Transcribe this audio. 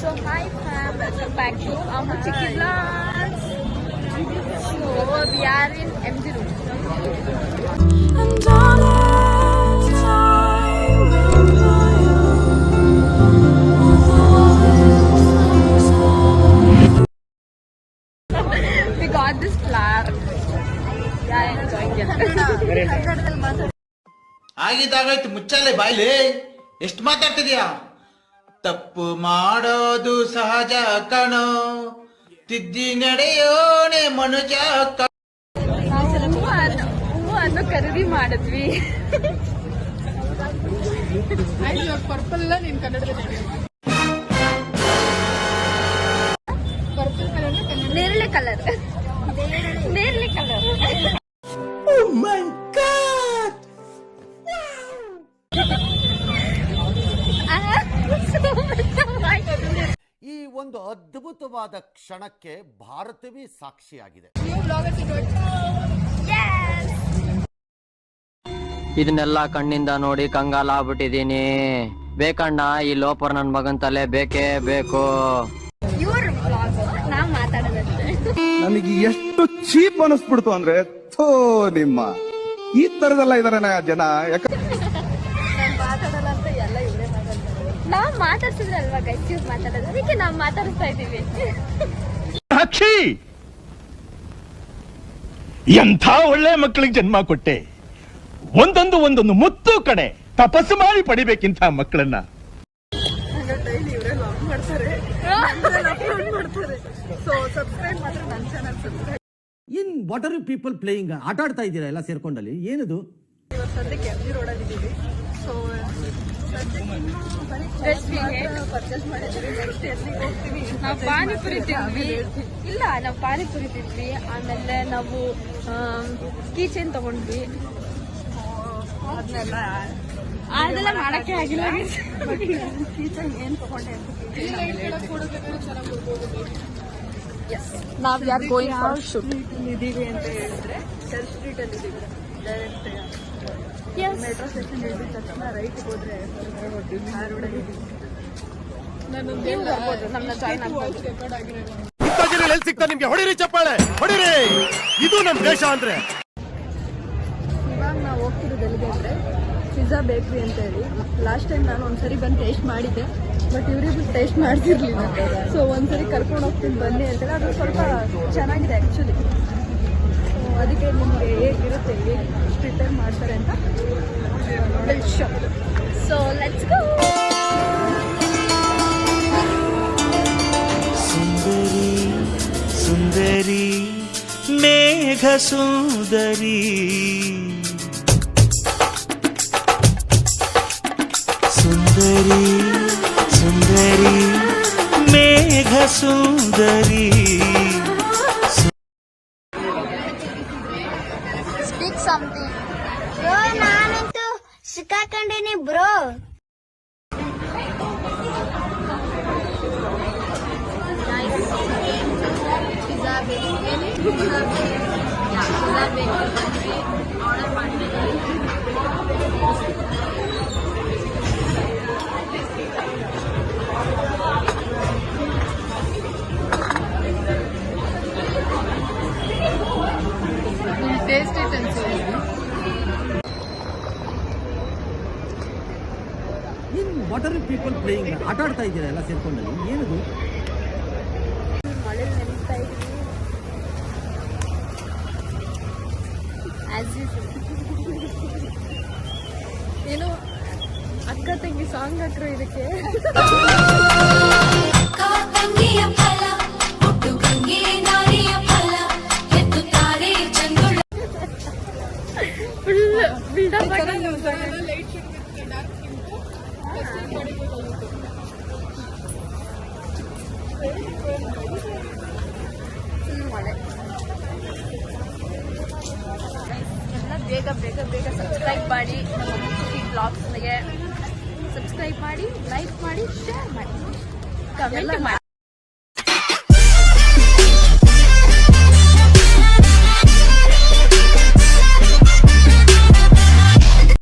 so hi fam welcome back to Amma Chikki vlogs so we are in M G room And all that time will fly we got this flower yeah enjoying it ಆಗಿದ್ದಾಗಾಯ್ತು ಮುಚ್ಚಲೆ ಬಾಯ್ಲಿ ಎಷ್ಟು ಮಾತಾಡ್ತಿದ್ಯಾ ತಪ್ಪು ಮಾಡೋದು ಸಹಜ ಕಣೋ. ತಿದ್ದಿ ನಡೆಯೋಣೆ ಮನುಜ ಹೂವನ್ನು ಖರೀದಿ ಮಾಡಿದ್ವಿ. ಪರ್ಪಲ್ ಎಲ್ಲ ನೀನ್ ಕನ್ನಡದಲ್ಲಿ ನೇರಳೆ ಕಲರ್ ಕನ್ನಡ. ನೇರಳೆ ಕಲರ್ ನೇರಳೆ ಕಲರ್ ಈ ಒಂದು ಅದ್ಭುತವಾದ ಕ್ಷಣಕ್ಕೆ ಭಾರತವೇ ಸಾಕ್ಷಿಯಾಗಿದೆ. ಇದನ್ನೆಲ್ಲ ಕಣ್ಣಿಂದ ನೋಡಿ ಕಂಗಾಲ ಆಗ್ಬಿಟ್ಟಿದೀನಿ ಬೇಕಣ್ಣ ಈ ಲೋಪರ್ ನನ್ ಮಗನ್ ತಲೆ ಬೇಕೇ ಬೇಕು. ನನಗೆ ಎಷ್ಟು ಚೀಪ್ ಅನಿಸ್ಬಿಡ್ತು ಅಂದ್ರೆ ಥೋ ನಿಮ್ಮ. ಈ ತರದಲ್ಲ ಇದಾರೆ ಜನ. ಯಾಕ ನಾವ್ ಮಾತಾಡ್ತಿದ್ರಲ್ವಾ ಗೈಸ್ ಇವ್ರು ಮಾತಾಡೋದು. ಅದಕ್ಕೆ ನಾವ್ ಮಾತಾಡಿಸ್ತಾ ಇದೀವಿ ಸಾಕ್ಷಿ ಎಂಥ ಒಳ್ಳೆ ಮಕ್ಕಳಿಗೆ ಜನ್ಮ ಕೊಟ್ಟೆ. ಒಂದೊಂದು ಒಂದೊಂದು ಮುತ್ತು ಕಡೆ ತಪಸ್ಸು ಮಾಡಿ ಪಡಿಬೇಕಿಂತ ಮಕ್ಕಳನ್ನ. ಡೈಲಿ ಇವರೇ ಲಾಗ್ ಮಾಡ್ತಾರೆ. ಅಪ್ಲೋಡ್ ಮಾಡ್ತಾರೆ. ಸೊ ಸಬ್ಸ್ಕ್ರೈಬ್ ಮಾತ್ರ ನನ್ನ channel subscribe in what are you people playing ಆಟ ಆಡ್ತಾ ಇದ್ದೀರಾ ಎಲ್ಲ ಸೇರ್ಕೊಂಡಲ್ಲಿ? ಏನದು? ಸದ್ಯಕ್ಕೆ ಎಂ ಜಿ ರೋಡಲ್ಲಿ ಇದ್ದೀವಿ ಸೊ ಪರ್ಚೇಸ್ ಮಾಡಿದ್ದೀವಿ ನೆಕ್ಸ್ಟ್ ಎಲ್ಲಿಗೆ ಹೋಗ್ತೀವಿ ನಾವ್ ಪಾನಿಪುರಿ ತಿಂದ್ವಿ. ಇಲ್ಲ ನಾವು ಪಾನಿಪುರಿ ತಿಂದ್ವಿ. ಆಮೇಲೆ ನಾವು ಕೀಚೇನ್ ತಗೊಂಡ್ವಿ. ಅದನ್ನೆಲ್ಲ ಅದೆಲ್ಲ ಮಾಡಕ್ಕೆ ಆಗಿಲ್ಲ. ಕಿಚನ್ ಏನ್ ತಗೊಂಡೆ ಅಂತ ನಾವ್ ಯಾರು ಗೋಯಿಂಗ್ ಫಾರ್ ಶೂಟ್ ಇದೀವಿ ಅಂತ ಹೇಳಿದ್ರೆ ಚರ್ಚ್ ಸ್ಟ್ರೀಟ್ ಅಲ್ಲಿ ಇದೀವಿ. ಡೈರೆಕ್ಟ್ ಮೆಟ್ರೋ ಸ್ಟೇಷನ್ ಇಳಿದ ತಕ್ಷಣ ರೈಟ್ ಹೋದ್ರೆ ಎಲ್ಲಿ ಸಿಗ್ತಾ ನಿಮ್ಗೆ? ಹೊಡಿರಿ ಚಪ್ಪಾಳೆ ಹೊಡಿರಿ! ಇದು ನಮ್ ದೇಶ ಅಂದ್ರೆ. ಇವಾಗ ನಾವು ಹೋಗ್ತಿರೋದು ಎಲ್ಲಿಗೆ ಅಂದರೆ ಪಿಜ್ಜಾ ಬೇಕ್ರಿ ಅಂತ ಹೇಳಿ. ಲಾಸ್ಟ್ ಟೈಮ್ ನಾನು ಒಂದ್ಸರಿ ಬಂದು ಟೇಸ್ಟ್ ಮಾಡಿದ್ದೆ ಬಟ್ ಇವರಿಗೂ ಟೇಸ್ಟ್ ಮಾಡ್ತಿರ್ಲಿಲ್ಲ. ಸೊ ಒಂದ್ಸರಿ ಕರ್ಕೊಂಡು ಹೋಗ್ತೀನಿ ಬನ್ನಿ ಅಂತೇಳಿ ಅದು ಸ್ವಲ್ಪ ಚೆನ್ನಾಗಿದೆ ಆ್ಯಕ್ಚುಲಿ ಅದಕ್ಕೆ ನಿಮಗೆ ಹೇಗಿರುತ್ತೆ ಹೇಗೆ ಪ್ರಿಪೇರ್ ಮಾಡ್ತಾರೆ ಅಂತ ಸೊ ಲೆಟ್ಸ್ ಗೋ ಸುಂದರಿ ಸುಂದರಿ ಮೇಘ ಸುಂದರಿ ಸುಂದರಿ ಸುಂದರಿ ಮೇಘ ಸುಂದರಿ ಸ್ಪೀಕ್ ಸಮಥಿಂಗ್ ಬ್ರೋ ನಾನಂತೂ ಸಿಕ್ಕಾಕೊಂಡಿನಿ ಬ್ರೋ ಪಿಜ್ಜಾ ಬೇಕು ಏನು pizza what are people playing ಆಟ ಆಡ್ತಾ ಇದ್ದೀರಾ ಎಲ್ಲ ಸೇರ್ಕೊಂಡು ಏನದು? ಏನು, ಅಕ್ಕ ತಂಗಿ ಸಾಂಗ್ ಹಾಕ್ರು ಇದಕ್ಕೆ? ಬೇಗ ಬೇಗ ಬೇಗ ಸಬ್ಸ್ಕ್ರೈಬ್ ಮಾಡಿ ನಮ್ಮ ಬ್ಲಾಗ್ಸ್ಗೆ ಸಬ್ಸ್ಕ್ರೈಬ್ ಮಾಡಿ ಲೈಕ್ ಮಾಡಿ ಶೇರ್ ಮಾಡಿ. ಕಮೆಂಟ್ ಮಾಡಿ.